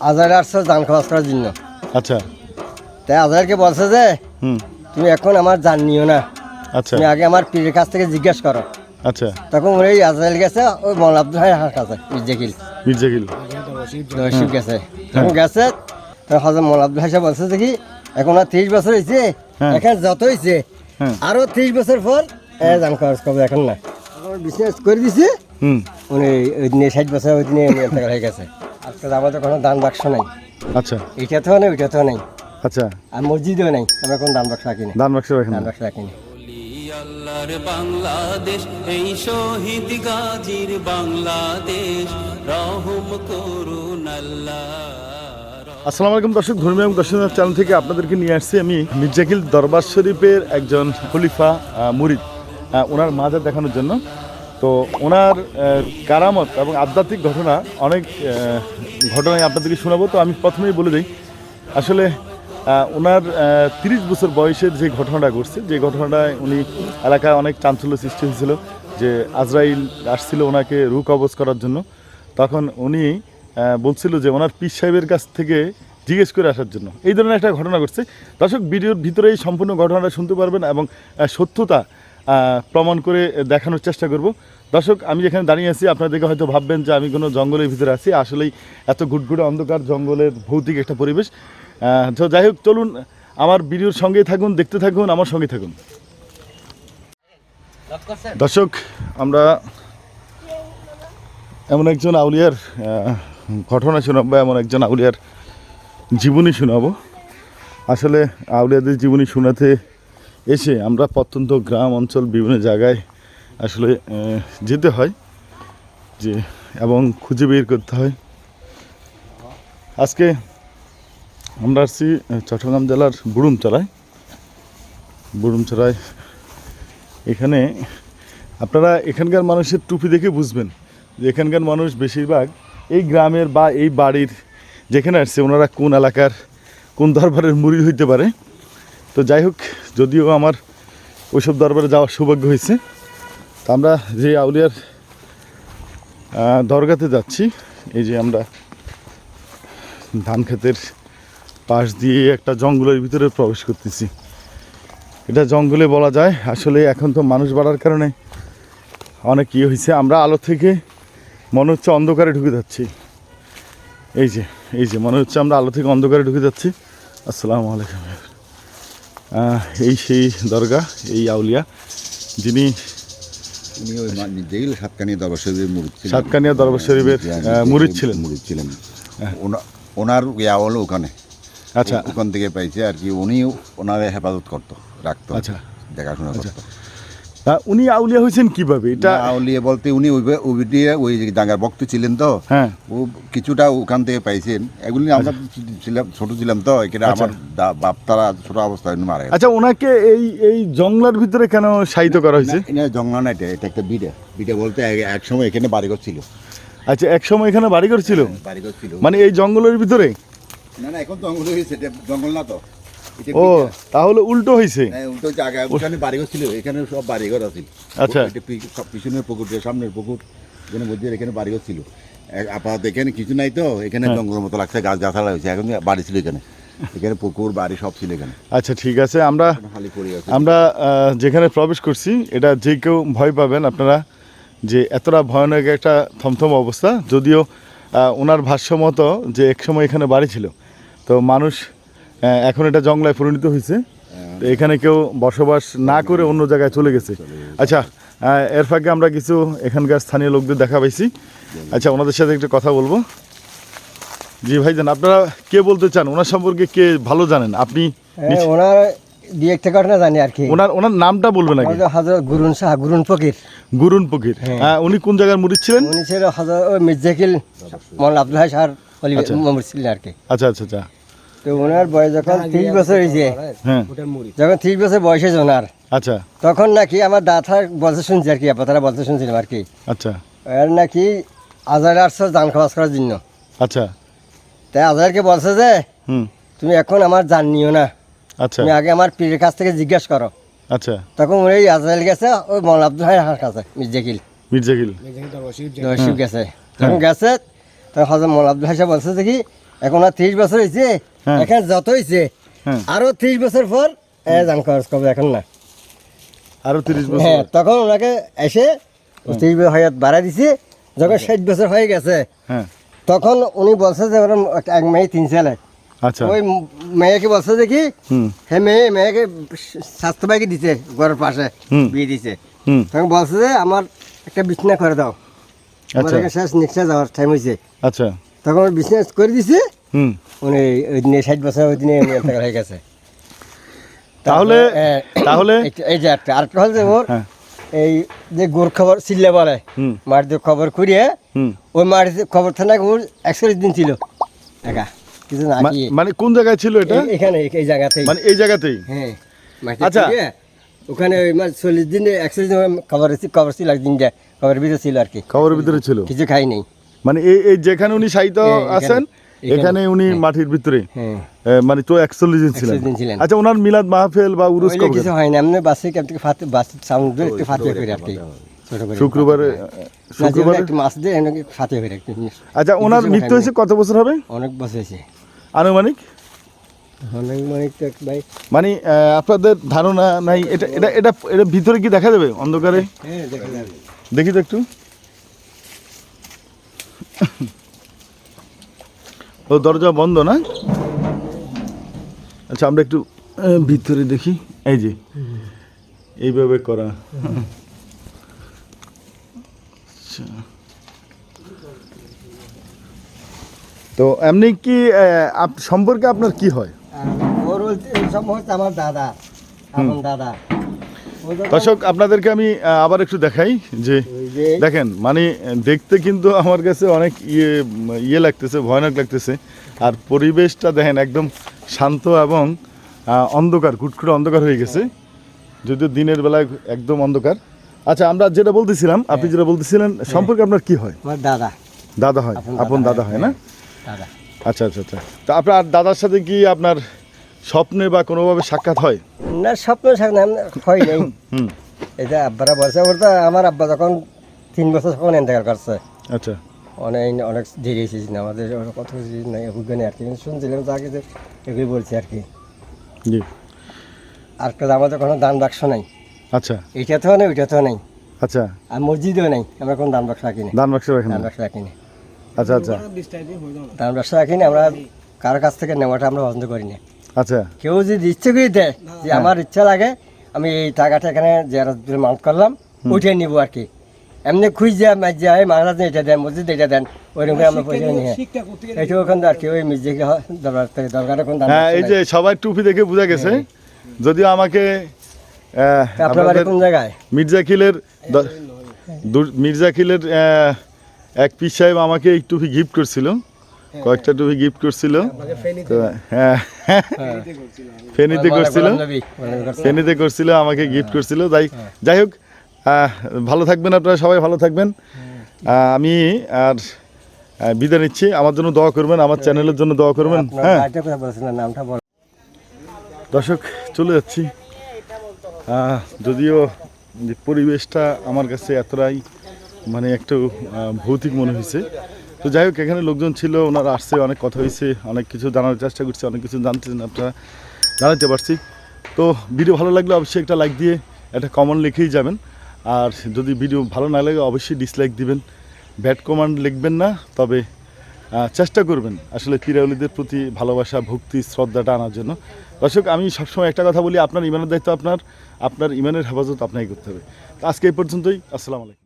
আজহার আসছো জান খরচ করার জন্য। আচ্ছা। তাই আজহারকে বলছে যে তুমি এখন আমার জান নিও না। আচ্ছা। তুমি আগে আমার পীরের কাছ থেকে জিজ্ঞেস করো। আচ্ছা। তখন ওই আজহার গেছে ওই মৌলা আব্দুল হাই কাছে মির্জাকিল মির্জাকিল দর্শক গেছে। তখন গেছে তখন হজরত মৌলা আব্দুল হাই বলছে যে কি এখন আর তিরিশ বছর হয়েছে হ্যাঁ। এখন যত হয়েছে হ্যাঁ। আরও তিরিশ বছর পর এ জান খরচ করব এখন না। বিজনেস করে দিছে হুম। উনি ওই দিনে ষাট বছর ওই দিনে হয়ে গেছে। আজকে আমাদের কোনো দান বাক্স নাই। আচ্ছা। এইটা তো নেই ওইটা তো নেই। আচ্ছা। আর মসজিদেও নেই আমরা কোনো দান বাক্স রাখিনি দান বাক্স রাখেন দান বাক্স রাখিনি বলি আল্লাহর বাংলাদেশ এই শহীদ গাজীর বাংলাদেশ। রহম করুন আল্লাহ। আসসালামু আলাইকুম দর্শক ধর্মীয় এবং দর্শনের চ্যানেল থেকে আপনাদেরকে নিয়ে আসছি আমি মির্জাকিল দরবার শরীফের একজন খলিফা মুরিদ ওনার মাজার দেখানোর জন্য। তো ওনার কারামত এবং আধ্যাত্মিক ঘটনা অনেক আহ, ঘটনাই আপনাদেরকে শোনাবো। তো আমি প্রথমেই বলে দিই আসলে ওনার তিরিশ বছর বয়সের যে ঘটনাটা ঘটছে যে ঘটনাটায় উনি এলাকায় অনেক চাঞ্চল্য সৃষ্টি হয়েছিল যে আজরাইল আসছিল ওনাকে রু কবজ করার জন্য। তখন উনি বলছিল যে ওনার পীর সাহেবের কাছ থেকে জিজ্ঞেস করে আসার জন্য। এই ধরনের একটা ঘটনা ঘটছে। দর্শক ভিডিওর ভিতরেই সম্পূর্ণ ঘটনাটা শুনতে পারবেন এবং সত্যতা প্রমাণ করে দেখানোর চেষ্টা করব। দর্শক, আমি যেখানে দাঁড়িয়ে আছি, আপনাদেরকে হয়তো ভাববেন যে আমি কোনো জঙ্গলের ভিতরে আছি। আসলেই এত ঘুটঘুটে অন্ধকার, জঙ্গলের ভৌতিক একটা পরিবেশ। তো যাই হোক, চলুন, আমার ভিডিওর সঙ্গেই থাকুন, দেখতে থাকুন, আমার সঙ্গে থাকুন। দর্শক, আমরা এমন একজন আউলিয়ার ঘটনা শোনাবো, এমন একজন আউলিয়ার জীবনী শোনাবো। আসলে আউলিয়াদের জীবনী শোনাতে এসে আমরা প্রত্যন্ত গ্রাম অঞ্চল বিভিন্ন জায়গায় আসলে যেতে হয় যে, এবং খুঁজে বের করতে হয়। আজকে আমরা আসছি চট্টগ্রাম জেলার বুড়ুমচড়ায় বুড়ুমচড়ায় এখানে আপনারা এখানকার মানুষের টুপি দেখে বুঝবেন যে এখানকার মানুষ বেশিরভাগ এই গ্রামের বা এই বাড়ির যেখানে আসছে, ওনারা কোন এলাকার, কোন দরবারের মুড়ি হইতে পারে। তো যাই হোক, যদিও আমার ওইসব দরবারে যাওয়ার সৌভাগ্য হয়েছে। তো আমরা যে আউলিয়ার দরগাতে যাচ্ছি, এই যে আমরা ধান ক্ষেতের পাশ দিয়ে একটা জঙ্গলের ভিতরে প্রবেশ করতেছি। এটা জঙ্গলে বলা যায়, আসলে এখন তো মানুষ বাড়ার কারণে অনেক ইয়ে হয়েছে। আমরা আলো থেকে মনে হচ্ছে অন্ধকারে ঢুকে যাচ্ছি। এই যে এই যে মনে হচ্ছে আমরা আলো থেকে অন্ধকারে ঢুকে যাচ্ছি। আসসালামু আলাইকুম। এই সেই দরগা, এই আউলিয়া, যিনি উনি ওই নিজেই সাতকানিয়া দরবার শরীফের মুরিদ ছিলেন। সাতকানিয়া দরবার শরীফের, নিজেই মুরিদ ছিলেন। মুরিদ ছিলেন। ওনা- ওনার ইয়া হলো ওখানে। আচ্ছা। ওখান থেকে পাইছে আর কি। উনি ওনারে হেফাজত করতো রাখতো আচ্ছা। দেখাশোনা করতো। আহ, উনি আউলিয়া হয়েছেন কীভাবে? এটা আউলিয়া বলতে উনি ওই ওই দিয়ে ওই ডাঙ্গার বক্ত ছিলেন তো। হ্যাঁ। ও কিছুটা ওখান থেকে পাইছেন। এগুলি আমরা ছিলাম ছোট ছিলাম তো এখানে আচ্ছা। আমার বাপ তারা ছোট অবস্থায় মারা গেছে আচ্ছা ওনাকে এই এই জঙ্গলার ভিতরে কেন সাহিত্য করা হয়েছে? এটা জঙ্গল না এটা এটা একটা বিড়ে। বিড়ে বলতে এক- সময় এখানে বাড়িঘর ছিল। আচ্ছা এক সময় এখানে বাড়ি ছিল? বাড়িঘর ছিল। মানে এই জঙ্গলের ভিতরে? না না এখন জঙ্গল হয়েছে এটা জঙ্গল না তো। ও তাহলে উল্টো হয়েছে হ্যাঁ, উল্টো জায়গা ওখানে বাড়িঘর ছিল এখানে সব বাড়িঘর আছে। আচ্ছা। সব পিছনের পুকুর সামনের পুকুর এখানে মধ্যে এখানে বাড়িঘর ছিল। আপাতত এখানে কিছু নাই তো এখানে হ্যাঁ। জঙ্গলের মতো লাগছে গাছ গাছালা হয়েছে। এখন বাড়ি ছিল এখানে। এখানে পুকুর বাড়ি সব ছিল এখানে। আচ্ছা ঠিক আছে। আমরা আমরা যেখানে প্রবেশ করছি এটা যে কেউ ভয় পাবেন আপনারা যে এতটা ভয়ানক একটা থমথম অবস্থা। যদিও ওনার ভাষ্য মতো যে একসময় এখানে বাড়ি ছিল তো মানুষ এখন এটা জঙ্গলায় পরিণত হয়েছে। এখানে কেউ বসবাস না করে অন্য জায়গায় চলে গেছে। আচ্ছা এর ফাঁকে আমরা কিছু এখানকার স্থানীয় লোকদের দেখা পাইছি। আচ্ছা ওনাদের সাথে একটু কথা বলব। জি ভাইজান আপনারা কে বলতে চান? ওনার সম্পর্কে কে ভালো জানেন? আপনি হ্যাঁ, ওনার দুই একটা ঘটনা জানি আর কি। ওনার ওনার নামটা বলবেন আগে। হজরত গুরুন শাহ গুরুন ফকির। গুরুন ফকির। হ্যাঁ। হ্যাঁ, উনি কোন জায়গার মুরিদ ছিলেন? উনি ছিল হজরত মির্জাকিল মৌলানা আব্দুল হাই সাহার। ছিলেন আর কি। আচ্ছা আচ্ছা আচ্ছা। তো ওনার বয়স যখন তিরিশ বছর হয়েছে হ্যাঁ। যখন তিরিশ বছর বয়স হয়েছে ওনার আচ্ছা। তখন নাকি আমার দাদা বলতে শুনছি আর কি তারা বলতে শুনছিলাম আর কি। আচ্ছা। এর নাকি আজহার আসছো জান খরচ করার জন্য। আচ্ছা। তাই আজহারকে বলছে যে হুম। তুমি এখন আমার জান নিও না। আচ্ছা। তুমি আগে আমার পীরের কাছ থেকে জিজ্ঞেস করো। আচ্ছা। তখন ওই আজহার গেছে ওই মৌলা আব্দুল হাই কাছে মির্জাকিল। মির্জাকিল। গেছে। তখন গেছে তখন হজরত মৌলা আব্দুল হাই বলছে যে কি এখন আর ত্রিশ বছর হয়েছে হ্যাঁ। এখন যত হয়েছে হ্যাঁ। আরও ত্রিশ বছর পর এ জান খরচ করবে এখন না। আরও ত্রিশ বছর। হ্যাঁ তখন ওনাকে এসে ত্রিশ বছর হয়ে বাড়া দিছে যখন ষাট বছর হয়ে গেছে। হ্যাঁ। তখন উনি বলছে যে ওরা এক মেয়ে তিন ছেলে। আচ্ছা। ওই মেয়েকে বলছে যে কি হ্যাঁ মেয়ে মেয়েকে স্বাস্থ্য দিছে ঘরের পাশে বিয়ে দিছে। হুম। তখন বলছে যে আমার একটা বিছনা করে দাও। আমার আচ্ছা। শেষ নিঃশ্বাস যাওয়ার টাইম হয়েছে আচ্ছা। তখন বিজনেস করে দিছে। হুম। ওই দিনে ষাট বছর ওই দিনে হয়ে গেছে। তাহলে তাহলে এই- যে একটা আরেকটা হল যে ওর হ্যাঁ। এই যে গোর খবর চিল্লে বলে মার দিয়ে খবর করিয়ে ওই দিয়ে খবর থানা ওর একচল্লিশ দিন ছিল। একা। কিছু না মানে কোন জায়গায় ছিল এটা? এখানে এই- জায়গাতেই। মানে এই জায়গাতেই? হ্যাঁ। আচ্ছা। ওখানে ওই মার চল্লিশ দিন একচল্লিশ দিন খবর খবর ছিল একদিন যে খবরের ভিতরে ছিল আর কি। খবরের ভিতরে ছিল। কিছু খাই নেই। মানে এই এই যেখানে উনি সাহিত্য হ্যাঁ, আছেন এখানে। উনি মাটির ভিতরে। হ্যাঁ। মানে তো একচল্লিশ দিন ছিলেন। 41 দিন ছিলেন। আচ্ছা ওনার মিলাদ মাহফিল বা উরুস কিছু হয় না এমনি বাসে ফাতে বাস সাউন্ড একটু ফাতে করে করে শুক্রবারে শুক্রবারে? একটু মাছ দিয়ে ফাতে করে একটু আচ্ছা ওনার মৃত্যু হয়েছে কত বছর হবে? অনেক বছর হয়েছে। আনুমানিক? মানে আপনাদের ধারণা নাই। এটা এটা এটা ভিতরে কি দেখা যাবে? অন্ধকারে? হ্যাঁ দেখি তো একটু। ও দরজা বন্ধ না? আচ্ছা আমরা একটু ভিতরে দেখি। এই যে এইভাবে করা। আচ্ছা। তো এমনি কি সম্পর্কে আপনার কি হয়? আমার দাদা আমার দাদা। দর্শক আপনাদেরকে আমি আবার একটু দেখাই যে দেখেন মানে দেখতে কিন্তু আমার কাছে অনেক ইয়ে ইয়ে লাগতেছে ভয়ানক লাগতেছে। আর পরিবেশটা দেখেন একদম শান্ত এবং অন্ধকার কুটকুটে অন্ধকার হয়ে গেছে। যদিও দিনের বেলায় একদম অন্ধকার। আচ্ছা আমরা যেটা বলতেছিলাম আপনি যেটা বলতেছিলেন সম্পর্কে আপনার কি হয়? আমার দাদা। দাদা হয় আপন দাদা হয়, হয় না আচ্ছা আচ্ছা আচ্ছা। তা আপনার দাদার সাথে কি আপনার স্বপ্নে বা কোনোভাবে সাক্ষাৎ হয়? না স্বপ্ন সামনে হয় নাই। এটা আব্বারা বলছে ওর তো আমার আব্বা যখন তিন বছর তখন ইন্তেকাল করছে। আচ্ছা। অনেক অনেক দেরি হয়েছে না আমাদের কত নাই অভিজ্ঞ আর কি। কিন্তু শুনছিলাম তো আগে যে এগুলি বলছি আর কি। জি। আর কাজ আমাদের কোনো দান বাক্স নাই। আচ্ছা। এটা তো নেই ওইটাতেও নেই। আচ্ছা। আর মসজিদেও নেই আমরা কোনো দান বাক্স রাখিনি দান বাক্স রাখেন দান না? বাক্স রাখিনি আচ্ছা আচ্ছা। দান বাক্স রাখি রাখিনি আমরা কারোর কাছ থেকে নেওয়াটা আমরা পছন্দ করি না। আচ্ছা। কেউ যদি ইচ্ছে করে দেয় যে আমার ইচ্ছা লাগে আমি এই টাকাটা এখানে যারা মাউন্ট করলাম উঠে নিব আর কি। এমনি খুঁজ খুঁজে মাঝে হয় মহারাজ এটা দেন মসজিদ এটা দেন ওইরকম আমরা পয়সা নিয়ে এটা ওখান আর কি ওই মির্জিকে দরবার থেকে দরকারে কোন হ্যাঁ এই যে সবাই টুপি দেখে বোঝা গেছে। যদিও আমাকে আপনার কোন জায়গায়? মির্জাকিলের মির্জাকিলের এক পিস সাহেব আমাকে এই টুপি গিফট করছিল। কয়েকটা টুপি গিফট করছিল। তো হ্যাঁ। ফেনিতে করছিল। গোলাম ফেনিতে করছিল আমাকে গিফট করছিল। যাই যাই হোক ভালো থাকবেন আপনারা সবাই ভালো থাকবেন। আমি আর বিদায় নিচ্ছি। আমার জন্য দোয়া করবেন আমার চ্যানেলের জন্য দোয়া করবেন। হ্যাঁ। দর্শক চলে যাচ্ছি। যদিও যে পরিবেশটা আমার কাছে এতটাই মানে একটু ভৌতিক মনে হয়েছে। তো যাই হোক, এখানে লোকজন ছিল, ওনারা আসছে, অনেক কথা হয়েছে, অনেক কিছু জানার চেষ্টা করছে, অনেক কিছু জানতেছেন আপনারা জানাতে পারছি। তো ভিডিও ভালো লাগলে অবশ্যই একটা লাইক দিয়ে একটা কমেন্ট লিখেই যাবেন। আর যদি ভিডিও ভালো না লাগে, অবশ্যই ডিসলাইক দিবেন। ব্যাড কমান্ড লিখবেন না, তবে চেষ্টা করবেন আসলে পিরাউলিদের প্রতি ভালোবাসা, ভক্তি, শ্রদ্ধাটা আনার জন্য। দর্শক, আমি সবসময় একটা কথা বলি, আপনার ইমানের দায়িত্ব আপনার আপনার ইমানের হেফাজত আপনাকে করতে হবে। আজকে এই পর্যন্তই, আসসালামু আলাইকুম।